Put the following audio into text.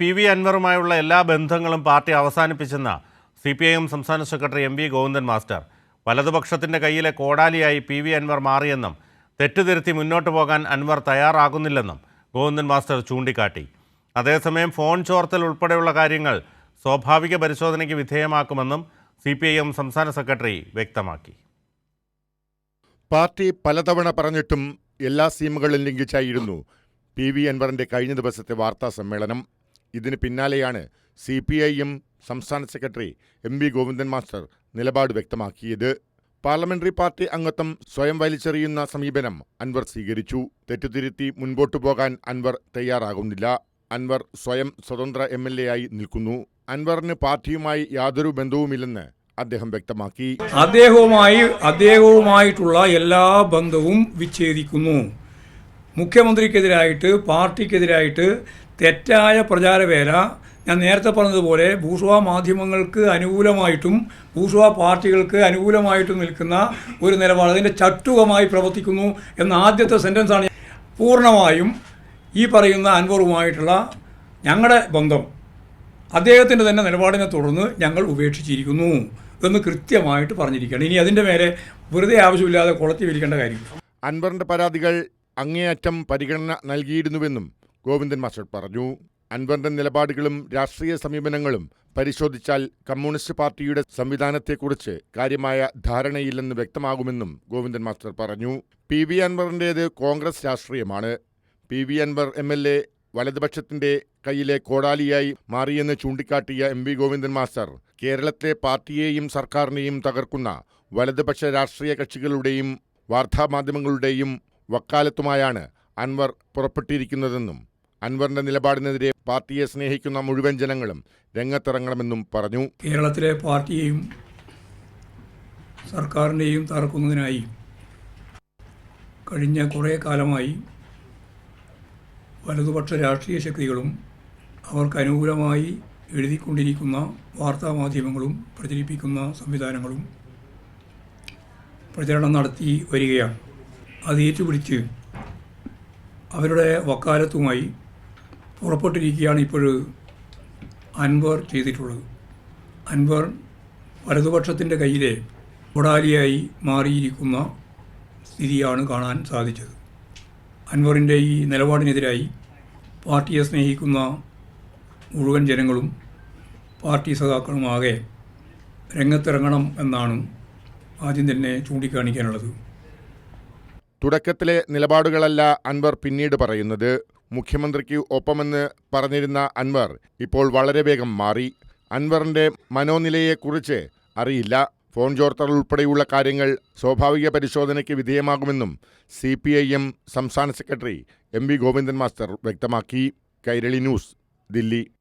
P V അൻവറുമായുള്ള എല്ലാ ബന്ധങ്ങളും പാർട്ടി അവസാനിപ്പിച്ചെന്ന സി പി ഐ എം സംസ്ഥാന secretary M V Govindan master. വലതുപക്ഷത്തിന്റെ കയ്യിലെ കോടാലിയായി പി വി അൻവർ മാറിയെന്നും തെറ്റുതിരുത്തി മുന്നോട്ട് പോകാൻ അൻവർ തയ്യാറാകുന്നില്ലെന്നും ഗോവിന്ദൻ മാസ്റ്റർ ചൂണ്ടിക്കാട്ടി. അതേസമയം ഫോൺ ചോർത്തൽ ഉൾപ്പെടെയുള്ള കാര്യങ്ങൾ സ്വാഭാവിക പരിശോധനയ്ക്ക് വിധേയമാക്കുമെന്നും സി പി ഐ എം സംസ്ഥാന സെക്രട്ടറി വ്യക്തമാക്കി. പാർട്ടി പലതവണ പറഞ്ഞിട്ടും എല്ലാ സീമുകളിൽ ലംഘിച്ചായിരുന്നു പി വി അൻവറിന്റെ കഴിഞ്ഞ ദിവസത്തെ വാർത്താ സമ്മേളനം. ഇതിന് പിന്നാലെയാണ് സി പി ഐഎം സംസ്ഥാന secretary M V Govindan master നിലപാട് വ്യക്തമാക്കിയത്. പാർലമെന്ററി പാർട്ടി അംഗത്വം സ്വയം വലിച്ചെറിയുന്ന സമീപനം അൻവർ സ്വീകരിച്ചു. തെറ്റുതിരുത്തി മുൻപോട്ടു പോകാൻ അൻവർ തയ്യാറാകുന്നില്ല. അൻവർ സ്വയം സ്വതന്ത്ര എം എൽ എ ആയി നിൽക്കുന്നു. അൻവറിന് പാർട്ടിയുമായി യാതൊരു ബന്ധവുമില്ലെന്ന് അദ്ദേഹം വ്യക്തമാക്കി. അദ്ദേഹവുമായി അദ്ദേഹവുമായിട്ടുള്ള എല്ലാ ബന്ധവും വിച്ഛേദിക്കുന്നു. മുഖ്യമന്ത്രിക്കെതിരായിട്ട് പാർട്ടിക്കെതിരായിട്ട് തെറ്റായ പ്രചാരവേല. ഞാൻ നേരത്തെ പറഞ്ഞതുപോലെ ഭൂഷുവാ മാധ്യമങ്ങൾക്ക് അനുകൂലമായിട്ടും ഭൂഷുവാ പാർട്ടികൾക്ക് അനുകൂലമായിട്ടും നിൽക്കുന്ന ഒരു നിലപാട് അതിന്റെ ചട്ടുകമായി പ്രവർത്തിക്കുന്നു എന്ന ആദ്യത്തെ സെന്റൻസാണ് പൂർണമായും ഈ പറയുന്ന അൻവറുമായിട്ടുള്ള ഞങ്ങളുടെ ബന്ധം. അദ്ദേഹത്തിന്റെ തന്നെ നിലപാടിനെ തുടർന്ന് ഞങ്ങൾ ഉപേക്ഷിച്ചിരിക്കുന്നു എന്ന് കൃത്യമായിട്ട് പറഞ്ഞിരിക്കുകയാണ്. ഇനി അതിന്റെ മേലെ വെറുതെ ആവശ്യമില്ലാതെ കുളത്തി വിരിക്കേണ്ട കാര്യമില്ല. അൻവറിന്റെ പരാതികൾ അങ്ങേയറ്റം പരിഗണന നൽകിയിരുന്നുവെന്നും ഗോവിന്ദൻ മാസ്റ്റർ പറഞ്ഞു. അൻവറിന്റെ നിലപാടുകളും രാഷ്ട്രീയ സമീപനങ്ങളും പരിശോധിച്ചാൽ കമ്മ്യൂണിസ്റ്റ് പാർട്ടിയുടെ സംവിധാനത്തെക്കുറിച്ച് കാര്യമായ ധാരണയില്ലെന്ന് വ്യക്തമാകുമെന്നും ഗോവിന്ദൻ മാസ്റ്റർ പറഞ്ഞു. പി വി അൻവറിന്റേത് കോൺഗ്രസ് രാഷ്ട്രീയമാണ്. P V Anvar M L A വലതുപക്ഷത്തിന്റെ കയ്യിലെ കോടാലിയായി മാറിയെന്ന് ചൂണ്ടിക്കാട്ടിയ എം വി ഗോവിന്ദൻ മാസ്റ്റർ കേരളത്തിലെ പാർട്ടിയെയും സർക്കാരിനെയും തകർക്കുന്ന വലതുപക്ഷ രാഷ്ട്രീയ കക്ഷികളുടെയും വാർത്താമാധ്യമങ്ങളുടെയും വക്കാലത്തുമായാണ് അൻവർ പുറപ്പെട്ടിരിക്കുന്നതെന്നും അൻവറിന്റെ നിലപാടിനെതിരെ പാർട്ടിയെ സ്നേഹിക്കുന്ന മുഴുവൻ ജനങ്ങളും രംഗത്തിറങ്ങണമെന്നും പറഞ്ഞു. കേരളത്തിലെ പാർട്ടിയെയും സർക്കാരിനെയും തകർക്കുന്നതിനായി കഴിഞ്ഞ കുറേ കാലമായി വലതുപക്ഷ രാഷ്ട്രീയ ശക്തികളും അവർക്ക് അനുകൂലമായി എഴുതിക്കൊണ്ടിരിക്കുന്ന വാർത്താമാധ്യമങ്ങളും പ്രചരിപ്പിക്കുന്ന സംവിധാനങ്ങളും പ്രചരണം നടത്തി വരികയാണ്. അത് ഏറ്റുപിടിച്ച് അവരുടെ വക്കാലത്തുമായി പുറപ്പെട്ടിരിക്കുകയാണ് ഇപ്പോൾ അൻവർ ചെയ്തിട്ടുള്ളത്. അൻവർ വലതുപക്ഷത്തിന്റെ കയ്യിലെ കൊടാലിയായി മാറിയിരിക്കുന്ന സ്ഥിതിയാണ് കാണാൻ സാധിച്ചത്. അൻവറിന്റെ ഈ നിലപാടിനെതിരായി പാർട്ടിയെ സ്നേഹിക്കുന്ന മുഴുവൻ ജനങ്ങളും പാർട്ടി സഖാക്കളുമാകെ രംഗത്തിറങ്ങണം എന്നാണ് ആദ്യം തന്നെ ചൂണ്ടിക്കാണിക്കാനുള്ളത്. തുടക്കത്തിലെ നിലപാടുകളല്ല അൻവർ പിന്നീട് പറയുന്നത്. മുഖ്യമന്ത്രിക്ക് ഒപ്പമെന്ന് പറഞ്ഞിരുന്ന അൻവർ ഇപ്പോൾ വളരെ വേഗം മാറി. അൻവറിന്റെ മനോനിലയെക്കുറിച്ച് അറിയില്ല. ഫോൺ ചോർത്തൽ ഉൾപ്പെടെയുള്ള കാര്യങ്ങൾ സ്വാഭാവിക പരിശോധനയ്ക്ക് വിധേയമാകുമെന്നും സി പി ഐ എം സംസ്ഥാന secretary M V Govindan master വ്യക്തമാക്കി. കൈരളി ന്യൂസ് ദില്ലി.